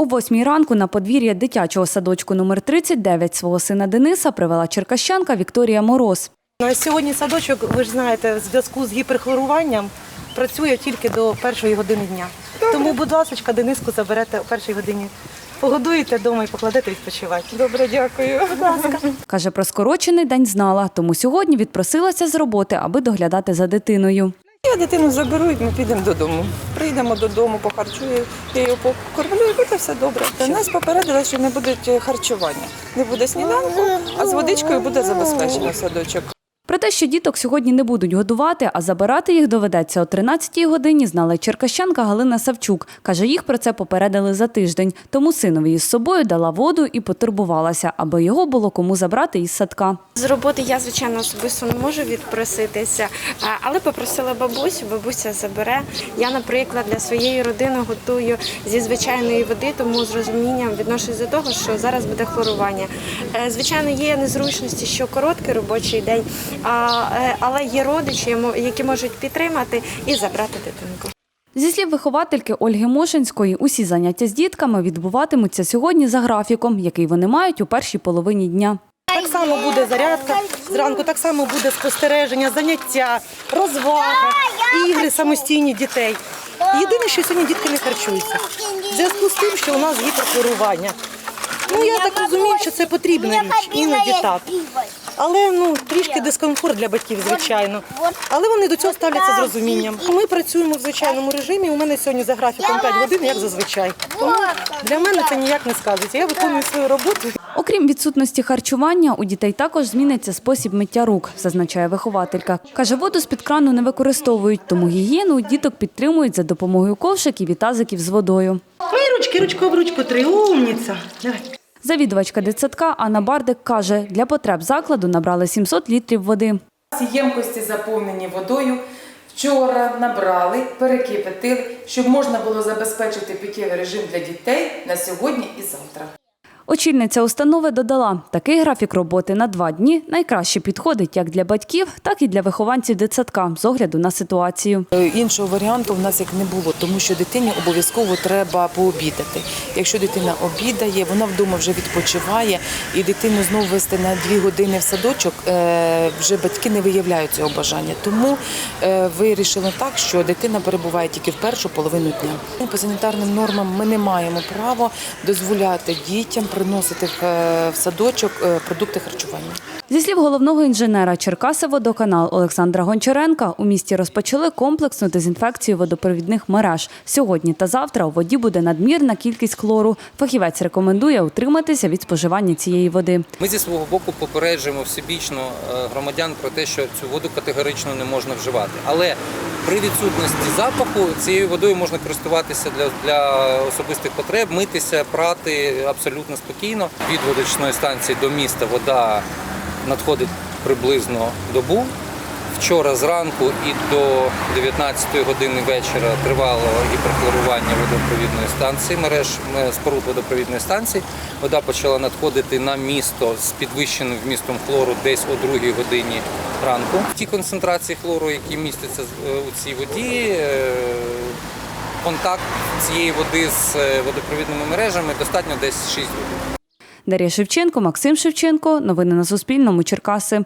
О восьмій ранку на подвір'я дитячого садочку номер 39 свого сина Дениса привела черкащанка Вікторія Мороз. Ну, а Сьогодні садочок, ви ж знаєте, в зв'язку з гіперхлоруванням працює тільки до першої години дня. Тому, будь ласка, Дениску заберете о першій годині. Погодуєте вдома і покладете відпочивати. Добре, дякую. Будь ласка. Каже, про скорочений день знала, тому сьогодні відпросилася з роботи, аби доглядати за дитиною. Я дитину заберу і ми підемо додому. Прийдемо додому, похарчую, я його покормлю і буде все добре. Нас попередили, що не буде харчування. Не буде сніданку, а з водичкою буде забезпечено садочок. Про те, що діток сьогодні не будуть годувати, а забирати їх доведеться о 13-й годині, знала черкащанка Галина Савчук. Каже, їх про це попередили за тиждень. Тому синові із собою дала воду і потурбувалася, аби його було кому забрати із садка. З роботи я, звичайно, особисто не можу відпроситися, але попросила бабусю, бабуся забере. Я, наприклад, для своєї родини готую зі звичайної води, тому з розумінням відношусь до того, що зараз буде хлорування. Е, Звичайно, є незручності, що короткий робочий день, а, е, але є родичі, які можуть підтримати і забрати дитинку. Зі слів виховательки Ольги Мошинської, усі заняття з дітками відбуватимуться сьогодні за графіком, який вони мають у першій половині дня. Так само буде зарядка зранку, так само буде спостереження, заняття, розвага, ігри самостійні дітей. Єдине, що сьогодні дітки не харчуються. В зв'язку з тим, що у нас гіперхлорування. Ну я так розумію, що це потрібна річ, іноді так. Але ну трішки дискомфорт для батьків, звичайно. Але вони до цього ставляться з розумінням. Ми працюємо в звичайному режимі. У мене сьогодні за графіком 5 годин, як зазвичай. Тому для мене це ніяк не сказується. Я виконую свою роботу. Окрім відсутності харчування, у дітей також зміниться спосіб миття рук, зазначає вихователька. Каже, воду з-під крану не використовують, тому гігієну діток підтримують за допомогою ковшиків і тазиків з водою. Мої ручки, ручку об ручку, три. Умніця. Давай. Завідувачка дитсадка Анна Бардик каже, для потреб закладу набрали 700 літрів води. Ці ємкості заповнені водою. Вчора набрали, перекипятили, щоб можна було забезпечити питєвий режим для дітей на сьогодні і завтра. Очільниця установи додала, такий графік роботи на два дні найкраще підходить як для батьків, так і для вихованців дитсадка з огляду на ситуацію. Е, Іншого варіанту в нас як не було, тому що дитині обов'язково треба пообідати. Якщо дитина обідає, вона вдома вже відпочиває, і дитину знову вести на дві години в садочок, е, вже батьки не виявляють цього бажання. Тому е, вирішили так, що дитина перебуває тільки в першу половину дня. По санітарним нормам ми не маємо права дозволяти дітям приносити в е, садочок е, продукти харчування. Зі слів головного інженера Черкаси водоканал Олександра Гончаренка, у місті розпочали комплексну дезінфекцію водопровідних мереж. Сьогодні та завтра у воді буде надмірна кількість хлору. Фахівець рекомендує утриматися від споживання цієї води. Ми зі свого боку попереджуємо всебічно е, громадян про те, що цю воду категорично не можна вживати. Але при відсутності запаху цією водою можна користуватися для, для особистих потреб, митися, прати абсолютно спокійно. Від водочної станції до міста вода надходить приблизно добу. Вчора зранку і до 19 години вечора тривало гіперхлорування водопровідної станції, мереж е, споруд водопровідної станції. Вода почала надходити на місто з підвищеним вмістом хлору десь о 2 годині ранку. Ті концентрації хлору, які містяться е, у цій воді, е, контакт цієї води з водопровідними мережами достатньо десь 6 годин. Дар'я Шевченко, Максим Шевченко. Новини на Суспільному. Черкаси.